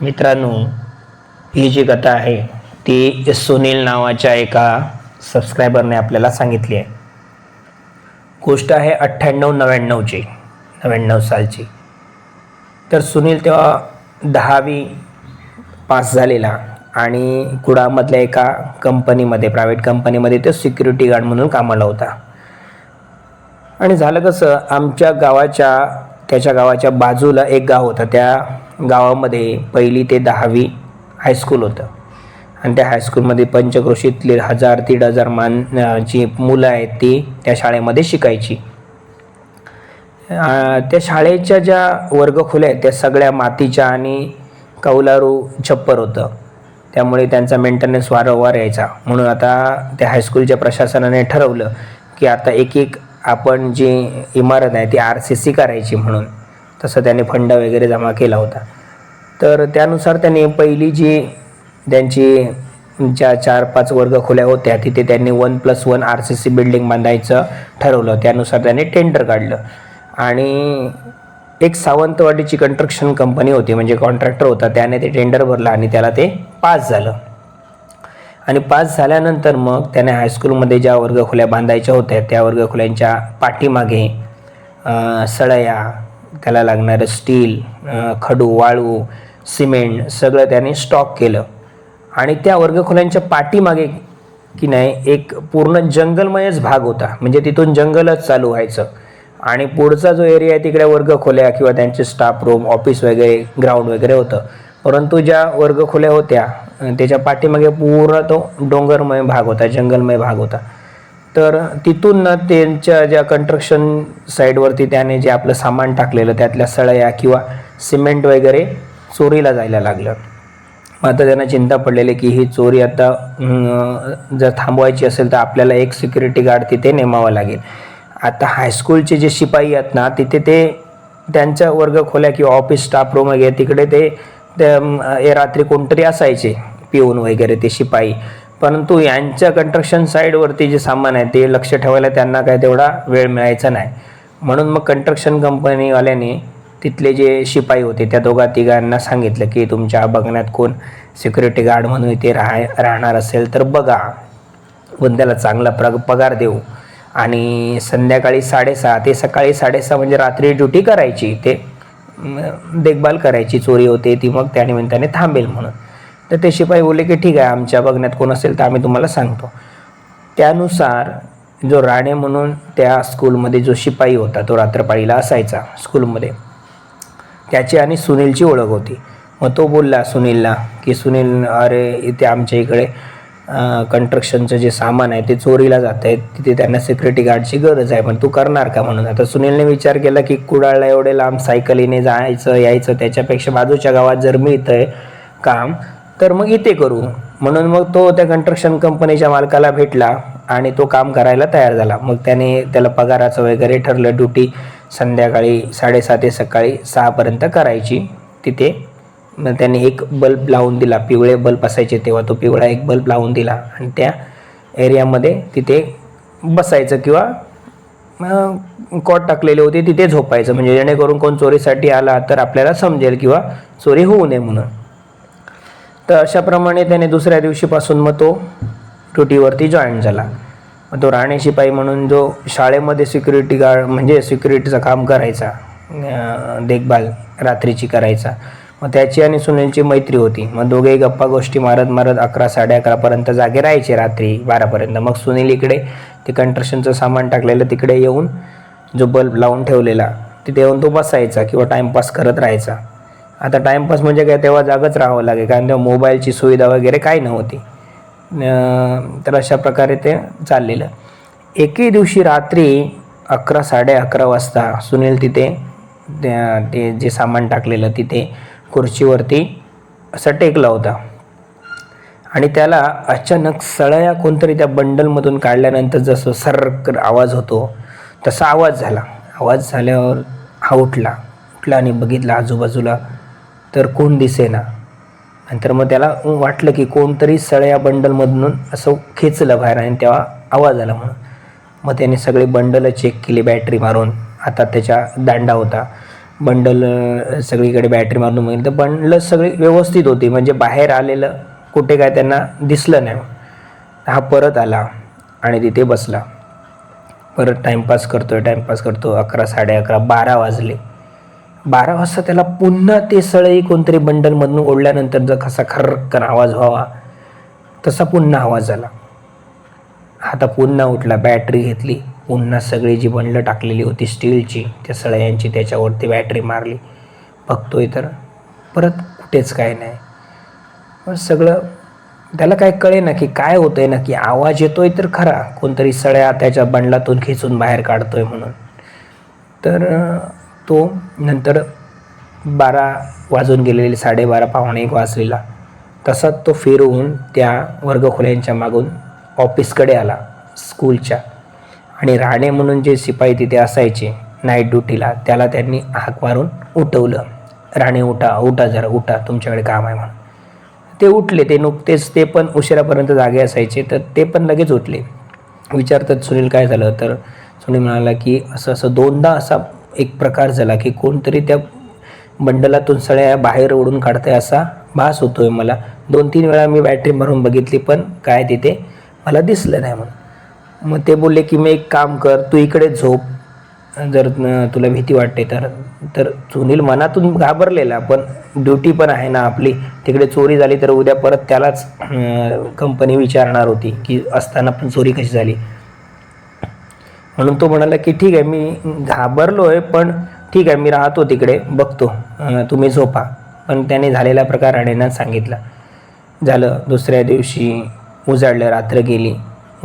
मित्रांनो ही जी कथा आहे ती सुनील नावाच्या एका सबस्क्रायबरने आपल्याला सांगितली आहे. गोष्ट आहे अठ्ठ्याण्णव नव्याण्णवची नव्याण्णव सालची. तर सुनील तेव्हा दहावी पास झालेला आणि कुडामधल्या एका कंपनीमध्ये प्रायव्हेट कंपनीमध्ये तो सिक्युरिटी गार्ड म्हणून कामाला होता. आणि झालं कसं आमच्या गावाच्या त्याच्या गावाच्या बाजूला एक गाव होतं त्या गावामध्ये पहिली ते दहावी हायस्कूल होतं. आणि त्या हायस्कूलमध्ये पंचक्रोशीतली हजार दीड हजार मान जी मुलं आहेत ती त्या शाळेमध्ये शिकायची. त्या शाळेच्या ज्या वर्गखोल्या आहेत त्या सगळ्या मातीच्या आणि कौलारू छप्पर होतं. त्यामुळे त्यांचा मेंटेनन्स वारंवार यायचा. म्हणून आता त्या हायस्कूलच्या प्रशासनाने ठरवलं की आता एक एक आपण जी इमारत आहे ती आर सी सी करायची म्हणून. तसं त्याने फंड वगैरे जमा केला होता. तर त्यानुसार त्यांनी पहिली जी त्यांची ज्या चार पाच वर्ग खोल्या होत्या तिथे त्यांनी one plus one R C C building बांधायचं ठरवलं. त्यानुसार त्यांनी टेंडर काढलं. आणि एक सावंतवाडीची कन्स्ट्रक्शन कंपनी होती म्हणजे कॉन्ट्रॅक्टर होता त्याने ते टेंडर भरलं आणि त्याला ते पास झालं. आणि पास झाल्यानंतर मग त्याने हायस्कूलमध्ये ज्या वर्गखोल्या बांधायच्या होत्या त्या वर्गखोल्यांच्या पाठीमागे सळया त्याला लागणारं स्टील खडू वाळू सिमेंट सगळं त्याने स्टॉक केलं. आणि त्या वर्गखोल्यांच्या पाठीमागे की नाही एक पूर्ण जंगलमयच भाग होता. म्हणजे तिथून जंगलच चालू व्हायचं. आणि पुढचा जो एरिया आहे तिकडे वर्गखोल्या किंवा त्यांचे स्टाफ रूम ऑफिस वगैरे ग्राउंड वगैरे होतं. परंतु ज्या वर्गखोल्या होत्या त्याच्या पाठीमागे पूर्ण तो डोंगरमय भाग होता जंगलमय भाग होता. तर तिथून ना त्यांच्या ज्या कंस्ट्रक्शन साईडवरती त्याने जे आपलं सामान टाकलेलं त्यातल्या सळया किंवा सिमेंट वगैरे चोरीला जायला लागलं. आता त्यांना चिंता पडलेली की ही चोरी आता जर थांबवायची असेल तर आपल्याला एक सिक्युरिटी गार्ड तिथे नेमावा लागेल. आता हायस्कूलचे जे शिपाई आहेत ना तिथे ते त्यांच्या वर्ग खोल्या किंवा ऑफिस स्टाफ रूम वगैरे तिकडे ते रात्री कोणतरी असायचे पिऊन वगैरे ते शिपाई. परंतु यांच्या कंस्ट्रक्शन साईडवरती जे सामान आहे ते लक्ष ठेवायला त्यांना काय तेवढा वेळ मिळायचा नाही. म्हणून मग कंस्ट्रक्शन कंपनीवाल्याने तिथले जे शिपाई होते त्या दोघा तिघांना सांगितलं की तुमच्या बघण्यात कोण सिक्युरिटी गार्ड म्हणून इथे राहाय राहणार असेल तर बघा. पण त्याला चांगला प्र पगार देऊ. आणि संध्याकाळी साडेसहा ते सकाळी साडेसहा म्हणजे रात्री ड्युटी करायची ते देखभाल करायची चोरी होते ती मग त्या निमित्ताने थांबेल म्हणून. तर ते शिपाई बोलले की ठीक आहे आमच्या बघण्यात कोण असेल तर आम्ही तुम्हाला सांगतो. त्यानुसार जो राणे म्हणून त्या स्कूलमध्ये जो शिपाई होता तो रात्रपाळीला असायचा स्कूलमध्ये. त्याची आणि सुनीलची ओळख होती. मग तो बोलला सुनीलला की सुनील अरे इथे आमच्या इकडे कंस्ट्रक्शनचं जे सामान आहे ते चोरीला जात आहे तिथे त्यांना सिक्युरिटी गार्डची गरज आहे पण तू करणार का म्हणून? आता सुनीलने विचार केला की कुडाळला एवढे लांब सायकलीने जायचं यायचं त्याच्यापेक्षा बाजूच्या गावात जर मिळतं आहे काम तर मग इथे करू. म्हणून मग तो त्या कन्स्ट्रक्शन कंपनीच्या मालकाला भेटला आणि तो काम करायला तयार झाला. मग त्याने त्याला पगाराचं वगैरे ठरलं. ड्युटी संध्याकाळी साडेसात ते सकाळी सहापर्यंत करायची. तिथे मग त्याने एक बल्ब लावून दिला. पिवळे बल्ब असायचे तेव्हा तो पिवळा एक बल्ब लावून दिला. आणि त्या एरियामध्ये तिथे बसायचं किंवा कॉट टाकलेले होते तिथे झोपायचं. म्हणजे जेणेकरून कोण चोरीसाठी आला तर आपल्याला समजेल किंवा चोरी होऊ नये म्हणून. तर अशाप्रमाणे त्याने दुसऱ्या दिवशीपासून मग तो ड्युटीवरती जॉईन झाला. मग तो राणे शिपाई म्हणून जो शाळेमध्ये सिक्युरिटी गार्ड म्हणजे सिक्युरिटीचं काम करायचा देखभाल रात्रीची करायचा मग त्याची आणि सुनीलची मैत्री होती. मग दोघेही गप्पा गोष्टी मारत मारत अकरा साडे अकरापर्यंत जागे राहायचे रात्री बारापर्यंत मग सुनील इकडे ते कंट्रक्शनचं सामान टाकलेलं तिकडे येऊन जो बल्ब लावून ठेवलेला तिथे येऊन तो बसायचा किंवा टाईमपास करत राहायचा. आता टाईमपास म्हणजे काय तेव्हा जागच राहावं लागेल. कारण तेव्हा मोबाईलची सुविधा वगैरे काही नव्हती. तर अशा प्रकारे ते चाललेलं. एके दिवशी रात्री अकरा साडे अकरा वाजता सुनील तिथे त्या- ते जे सामान टाकलेलं तिथे खुर्चीवरती असा टेकला होता. आणि त्याला अचानक सळया कोणतरी त्या बंडलमधून काढल्यानंतर जसं सरकर आवाज होतो तसा आवाज झाला. आवाज झाल्यावर हा उठला. उठला आणि बघितला आजूबाजूला तर कोण दिसेना? नंतर मग त्याला वाटलं की कोणतरी सळया बंडलमधून असं खेचलं बाहेर आणि तेव्हा आवाज आला म्हणून. मग त्याने सगळे बंडलं चेक केली बॅटरी मारून. आता त्याच्या दांडा होता. बंडल सगळीकडे बॅटरी मारून बघितलं. तर बंडल सगळी व्यवस्थित होती. म्हणजे बाहेर आलेलं कुठे काय त्यांना दिसलं नाही. हा परत आला आणि तिथे बसला. परत टाईमपास करतोय टाईमपास करतो. अकरा साडे अकरा बारा वाजले. बारा वाजता त्याला पुन्हा ते सळई कोणतरी बंडलमधून ओढल्यानंतर जर कसा खरकन आवाज व्हावा तसा पुन्हा आवाज आला. आता पुन्हा उठला बॅटरी घेतली पुन्हा सगळी जी बंडलं टाकलेली होती स्टीलची त्या सळयांची त्याच्यावरती बॅटरी मारली. बघतोय तर परत कुठेच काय नाही. सगळं त्याला काय कळे ना की काय होतंय ना की आवाज येतोय तर खरा कोणतरी सळ्या त्याच्या बंडलातून खिचून बाहेर काढतोय म्हणून. तर तो नंतर बारा वाजून गेलेले साडेबारा पाहुणे एक वाजलेला. तसाच तो फिरवून त्या वर्गखोल्यांच्या मागून ऑफिसकडे आला स्कूलच्या. आणि राणे म्हणून जे शिपाई तिथे असायचे नाईट ड्युटीला त्याला त्यांनी हाक मारून उठवलं. राणे उठा उठा जरा उठा तुमच्याकडे काम आहे म्हणून. ते उठले ते नुकतेच ते पण उशिरापर्यंत जागे असायचे तर ते पण लगेच उठले. विचारतात सुनील काय झालं? तर सुनील म्हणाला की असं असं दोनदा असा एक प्रकार झाला की कोणतरी त्या बंडलातून सळ्या बाहेर ओढून काढताय असा भास होतो आहे मला. दोन तीन वेळा मी बॅटरी भरून बघितली पण काय तिथे मला दिसलं नाही म्हणून. मग ते बोलले की मी एक काम कर तू इकडे झोप. जर तुला भीती वाटते तर तर सुनील मनातून घाबरलेला पण ड्युटी पण आहे ना आपली. तिकडे चोरी झाली तर उद्या परत त्यालाच कंपनी विचारणार होती की असताना पण चोरी कशी झाली? म्हणून तो म्हणाला की ठीक आहे मी घाबरलो आहे पण ठीक आहे मी राहतो तिकडे बघतो. तुम्ही झोपा. पण त्याने झालेला प्रकार राणेंना सांगितला. झालं दुसऱ्या दिवशी उजाडलं रात्र गेली.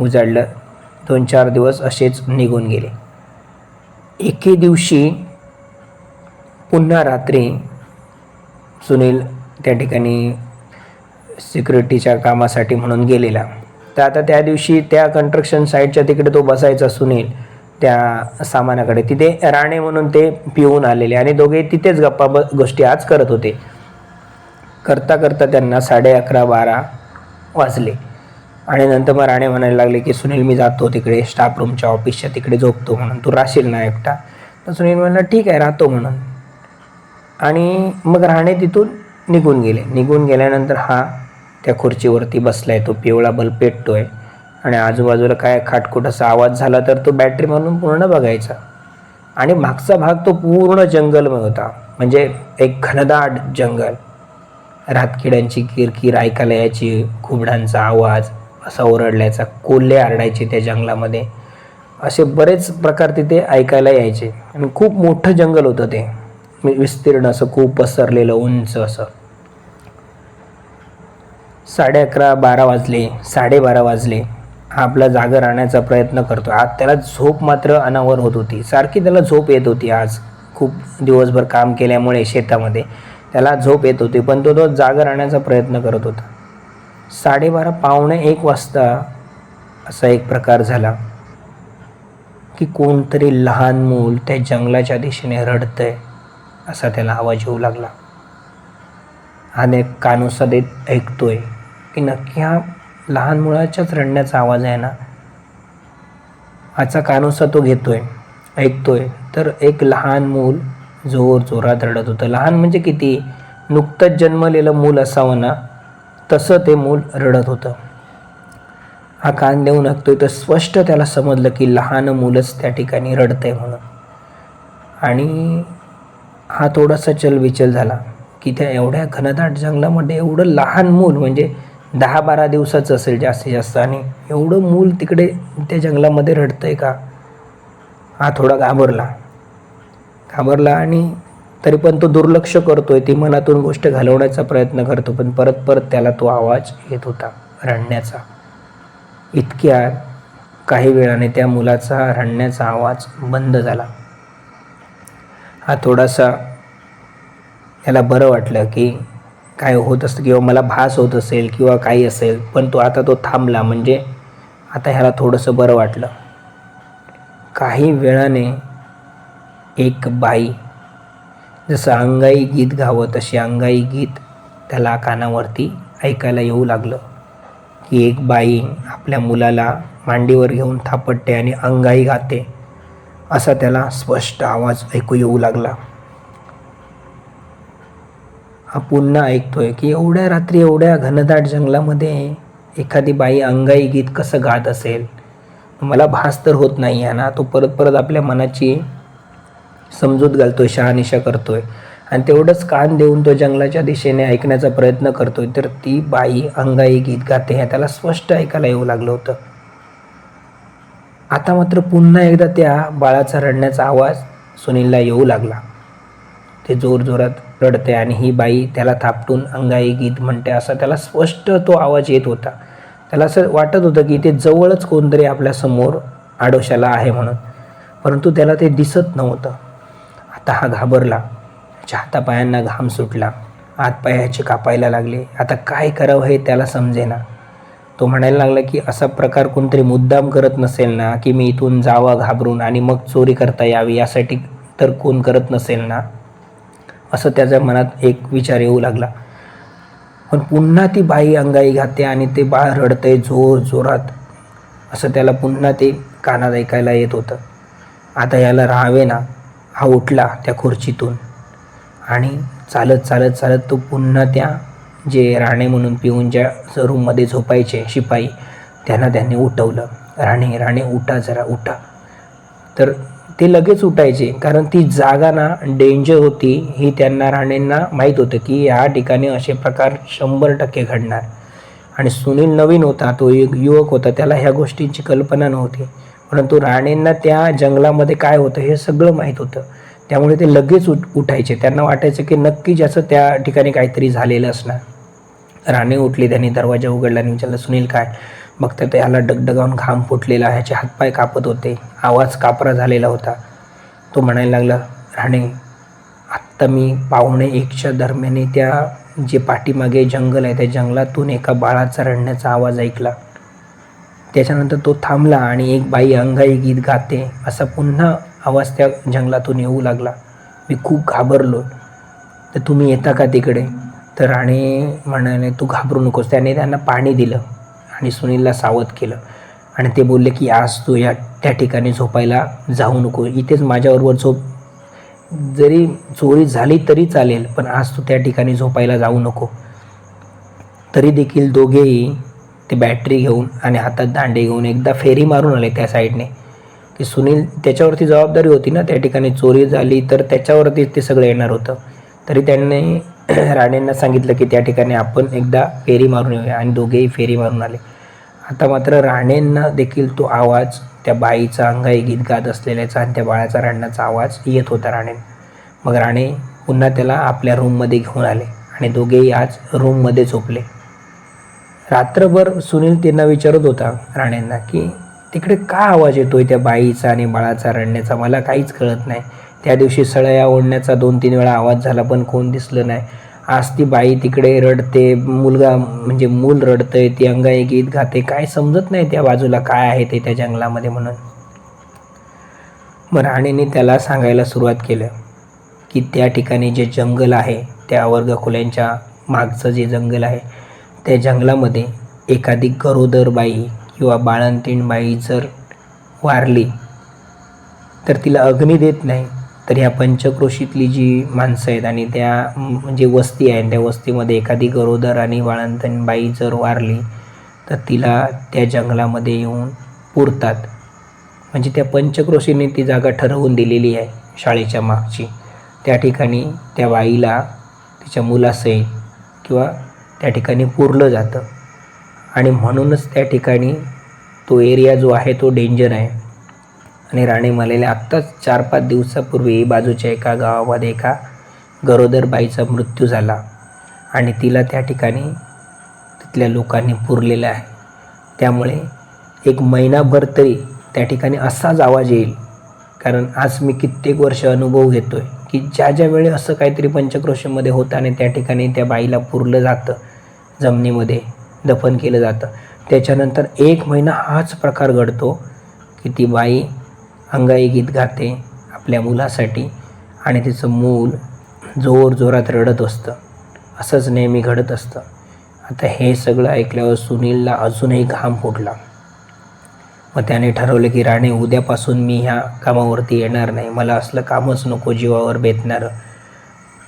उजाडलं दोन चार दिवस असेच निघून गेले. एके दिवशी पुन्हा रात्री सुनील त्या ठिकाणी सिक्युरिटीच्या कामासाठी म्हणून गेलेला. तर आता त्या दिवशी त्या कन्स्ट्रक्शन साईटच्या तिकडे तो बसायचा सुनील त्या सामानाकडे. तिथे राणे म्हणून ते पिऊन आलेले आणि दोघे तिथेच गप्पा ब गोष्टी आज करत होते. करता करता त्यांना साडे अकरा बारा वाजले. आणि नंतर मग राणे म्हणायला लागले की सुनील मी जातो तिकडे स्टाफ रूमच्या ऑफिसच्या तिकडे झोपतो म्हणून. तू राहशील ना एकटा? तर सुनील म्हणाला ठीक आहे राहतो म्हणून. आणि मग राणे तिथून निघून गेले. निघून गेल्यानंतर हा त्या खुर्चीवरती बसला आहे तो पिवळा बल्ब पेटतोय. आणि आजूबाजूला काय खाटखुट असा आवाज झाला तर तो बॅटरी म्हणून पूर्ण बघायचा. आणि मागचा भाग तो पूर्ण जंगलमय होता. म्हणजे एक घनदाट जंगल. रातकिड्यांची किरकिर ऐकायला यायची घुबडांचा आवाज असा ओरडल्याचा कोल्हे आरडायचे त्या जंगलामध्ये. असे बरेच प्रकार तिथे ऐकायला यायचे. आणि खूप मोठं जंगल होतं ते. विस्तीर्ण असं खूप पसरलेलं उंच असं. साडे अकरा बारा वाजले साडेबारा वाजले. हा आपला जागा राहण्याचा प्रयत्न करतो आज त्याला झोप मात्र अनावर होत होती. सारखी त्याला झोप येत होती आज. खूप दिवसभर काम केल्यामुळे शेतामध्ये त्याला झोप येत होती पण तो तो जागा राहण्याचा प्रयत्न करत होता. साडेबारा पावणे एक वाजता असा एक प्रकार झाला की कोणतरी लहान मूल त्या जंगलाच्या दिशेने रडतंय असा त्याला आवाज येऊ लागला. आणि कानोसा देत ऐकतोय की नक्की हा लहान मुलाच्याच रडण्याचा आवाज आहे ना? आजचा कानोसा तो घेतोय ऐकतोय. तर एक लहान मूल जोर जोरात रडत होतं. लहान म्हणजे किती? नुकतंच जन्मलेलं मूल असावं ना? तसं ते मूल रडत होतं. हा कान देऊन ऐकतोय तर स्पष्ट त्याला समजलं की लहान मूलच त्या ठिकाणी रडतंय म्हणून. आणि हा थोडासा चलबिचल झाला. की त्या एवढ्या घनदाट जंगलामध्ये एवढं लहान मूल म्हणजे दहा बारा दिवसाचं असेल जास्तीत जास्त आणि एवढं मूल तिकडे त्या जंगलामध्ये रडतं आहे का? हा थोडा घाबरला. घाबरला आणि तरी पण तो दुर्लक्ष करतो आहे ती मनातून गोष्ट घालवण्याचा प्रयत्न करतो पण परत परत त्याला तो आवाज येत होता रडण्याचा. इतक्या काही वेळाने त्या मुलाचा रडण्याचा आवाज बंद झाला. हा थोडासा याला बरं वाटलं की काय होत असतं किंवा मला भास होत असेल किंवा काही असेल पण तो आता तो थांबला म्हणजे आता ह्याला थोडंसं बरं वाटलं. काही वेळाने एक बाई जसं अंगाई गीत गावं तशी अंगाई गीत त्याला कानावरती ऐकायला येऊ लागलं की एक बाई आपल्या मुलाला मांडीवर घेऊन थापटते आणि अंगाई गाते असा त्याला स्पष्ट आवाज ऐकू येऊ लागला. पुन्हा ऐकतोय की एवढ्या रात्री एवढ्या घनदाट जंगलामध्ये एखादी बाई अंगाई गीत कसं गात असेल? मला भास तर होत नाही आहे ना? तो परत परत आपल्या मनाची समजूत घालतोय शहानिशा करतोय. आणि तेवढंच कान देऊन तो जंगलाच्या दिशेने ऐकण्याचा प्रयत्न करतोय. तर ती बाई अंगाई गीत गाते हे त्याला स्पष्ट ऐकायला येऊ लागलं होतं. आता मात्र पुन्हा एकदा त्या बाळाचा रडण्याचा आवाज सुनीलला येऊ लागला. ते जोरजोरात रडते आणि ही बाई त्याला थापटून अंगाई गीत म्हणते. असा त्याला स्पष्ट तो आवाज येत होता. त्याला असं वाटत होतं की ते जवळच कोणतरी आपल्यासमोर आडोशाला आहे म्हणून. परंतु त्याला ते दिसत नव्हतं. आता हा घाबरला. त्याच्या हातापायांना घाम सुटला. हातपायाचे कापायला लागले. आता काय करावं हे त्याला समजेना. तो म्हणायला लागला की असा प्रकार कोणतरी मुद्दाम करत नसेल ना की मी इथून जावा घाबरून आणि मग चोरी करता यावी यासाठी तर कोण करत नसेल ना? असं त्याच्या मनात एक विचार येऊ लागला. पण पुन्हा ती बाई अंगाई घाते आणि ते बाळ रडतंय जोर जोरात. असं त्याला पुन्हा ते कानात ऐकायला येत होतं. आता याला राहावे ना. हा उठला त्या खुर्चीतून. आणि चालत चालत चालत तो पुन्हा त्या जे राणे म्हणून पिऊन ज्या रूममध्ये झोपायचे शिपाई त्यांना त्यांनी उठवलं. राणे राणे उठा जरा उठा. तर ते लगेच उठायचे कारण ती जागा ना डेंजर होती ही त्यांना राणेंना माहीत होतं की या ठिकाणी असे प्रकार शंभर टक्के घडणार. आणि सुनील नवीन होता तो एक युवक होता त्याला ह्या गोष्टींची कल्पना नव्हती. परंतु राणेंना त्या जंगलामध्ये काय होतं हे सगळं माहीत होतं. त्यामुळे ते लगेच उठ उठायचे. त्यांना वाटायचं की नक्की ज्याचं त्या ठिकाणी काहीतरी झालेलं असणार. राणे उठली त्यांनी दरवाजा उघडला आणि विचारलं सुनील काय? बघता त्याला डगडगावून घाम फुटलेला ह्याचे हातपाय कापत होते आवाज कापरा झालेला होता. तो म्हणायला लागला राणे आत्ता मी पावणे एकच्या दरम्याने त्या जे पाठीमागे जंगल आहे त्या जंगलातून एका बाळाचा रडण्याचा आवाज ऐकला. त्याच्यानंतर तो थांबला आणि एक बाई अंगाई गीत गाते असा पुन्हा आवाज त्या जंगलातून येऊ लागला. मी खूप घाबरलो. तर तुम्ही येता का तिकडे? तर राणे म्हणाले तू घाबरू नकोस. त्याने त्यांना पाणी दिलं. आणि सुनीलला सावध केलं. आणि ते बोलले की आज तू या त्या ठिकाणी झोपायला जाऊ नको. इथेच माझ्याबरोबर झोप. जरी चोरी झाली तरी चालेल पण आज तू त्या ठिकाणी झोपायला जाऊ नको. तरी देखील दोघेही ते बॅटरी घेऊन आणि हातात दांडे घेऊन एकदा फेरी मारून आले त्या साईडने. की सुनील त्याच्यावरती जबाबदारी होती ना त्या ठिकाणी चोरी झाली तर त्याच्यावरती ते सगळं येणार होतं. तरी त्यांनी राणेंना सांगितलं की त्या ठिकाणी आपण एकदा फेरी मारून येऊया. आणि दोघेही फेरी मारून आले. आता मात्र राणेंना देखील तो आवाज त्या बाईचा अंगाई गीत गात असलेल्याचा आणि त्या बाळाचा रडण्याचा आवाज येत होता राणे. मग राणे पुन्हा त्याला आपल्या रूममध्ये घेऊन आले आणि दोघेही आज रूममध्ये झोपले. रात्रभर सुनील त्यांना विचारत होता राणेंना की तिकडे का आवाज येतोय त्या बाईचा आणि बाळाचा रडण्याचा? मला काहीच कळत नाही. त्या दिवशी सळया ओढण्याचा दोन तीन वेळा आवाज झाला पण कोण दिसलं नाही. आज ती बाई तिकडे रडते मुलगा म्हणजे मूल रडतंय ती अंगाई गीत गाते. काय समजत नाही त्या बाजूला काय आहे ते त्या जंगलामध्ये म्हणून. मग राणीने त्याला सांगायला सुरुवात केलं की त्या ठिकाणी जे जंगल आहे त्या वर्गखोल्यांच्या मागचं जे जंगल आहे त्या जंगलामध्ये एखादी गरोदर बाई किंवा बाळंतीण बाई जर वारली तर तिला अग्नी देत नाही. तर ह्या पंचक्रोशीतली जी माणसं आहेत आणि त्या म्हणजे वस्ती आहे त्या वस्तीमध्ये एखादी गरोदर आणि बाळंतीण बाई जर वारली तर तिला त्या जंगलामध्ये येऊन पुरतात. म्हणजे त्या पंचक्रोशीने ती जागा ठरवून दिलेली आहे शाळेच्या मागची. त्या ठिकाणी त्या बाईला तिच्या मुलासहित किंवा त्या ठिकाणी पुरलं जातं. आणि म्हणूनच त्या ठिकाणी तो एरिया जो आहे तो डेंजर आहे. आणि राणे मलेला आत्ताच चार पाच दिवसापूर्वी बाजूच्या एका गावामध्ये एका गरोदर बाईचा मृत्यू झाला आणि तिला त्या ठिकाणी तिथल्या लोकांनी पुरलेलं आहे. त्यामुळे एक महिनाभर तरी त्या ठिकाणी असाच आवाज येईल. कारण आज मी कित्येक वर्ष अनुभव घेतो आहे की ज्या ज्या वेळी असं काहीतरी पंचक्रोशीमध्ये होतं आणि त्या ठिकाणी त्या बाईला पुरलं जातं जमिनीमध्ये दफन केलं जातं त्याच्यानंतर एक महिना हाच प्रकार घडतो की ती बाई अंगाई गीत गाते आपल्या मुलासाठी आणि तिचं मूल जोर जोरात रडत असतं. असंच नेहमी घडत असतं. आता हे सगळं ऐकल्यावर सुनीलला अजूनही घाम फुटला. मग त्याने ठरवलं की राणे उद्यापासून मी ह्या कामावरती येणार नाही. मला असलं कामच नको जीवावर बेतणारं.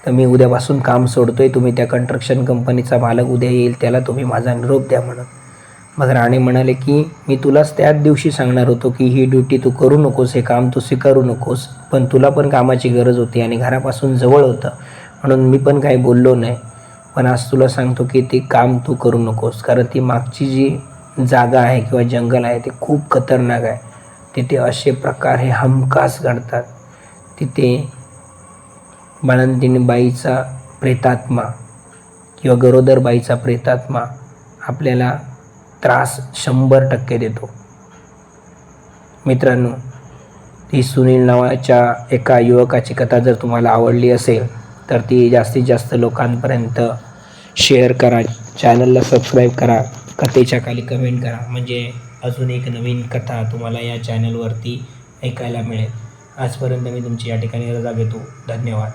तर मी उद्यापासून काम सोडतोय. तुम्ही त्या कन्स्ट्रक्शन कंपनीचा मालक उद्या येईल त्याला तुम्ही माझा निरोप द्या म्हणून. मग राणे म्हणाले की मी तुलाच त्याच दिवशी सांगणार होतो की ही ड्युटी तू करू नकोस हे काम तू स्वीकारू नकोस. पण तुला पण कामाची गरज होती आणि घरापासून जवळ होतं. म्हणून मी पण काही बोललो नाही. पण आज तुला सांगतो की ते काम तू करू नकोस. कारण ती मागची जी जागा आहे किंवा जंगल आहे ते खूप खतरनाक आहे. तिथे असे प्रकार हे हमखास घडतात. तिथे बाळंतिणीबाईचा प्रेतात्मा किंवा गरोदर बाईचा प्रेतात्मा आपल्याला त्रास शंभर टक्के देतो. मित्रांनो ही सुनील नावाच्या एका युवकाची कथा जर तुम्हाला आवडली असेल तर ती जास्तीत जास्त लोकांपर्यंत शेअर करा. चॅनलला सबस्क्राईब करा. कथेच्या खाली कमेंट करा. म्हणजे अजून एक नवीन कथा तुम्हाला या चॅनलवरती ऐकायला मिळेल. आजपर्यंत मी तुमची या ठिकाणी रजा घेतो. धन्यवाद.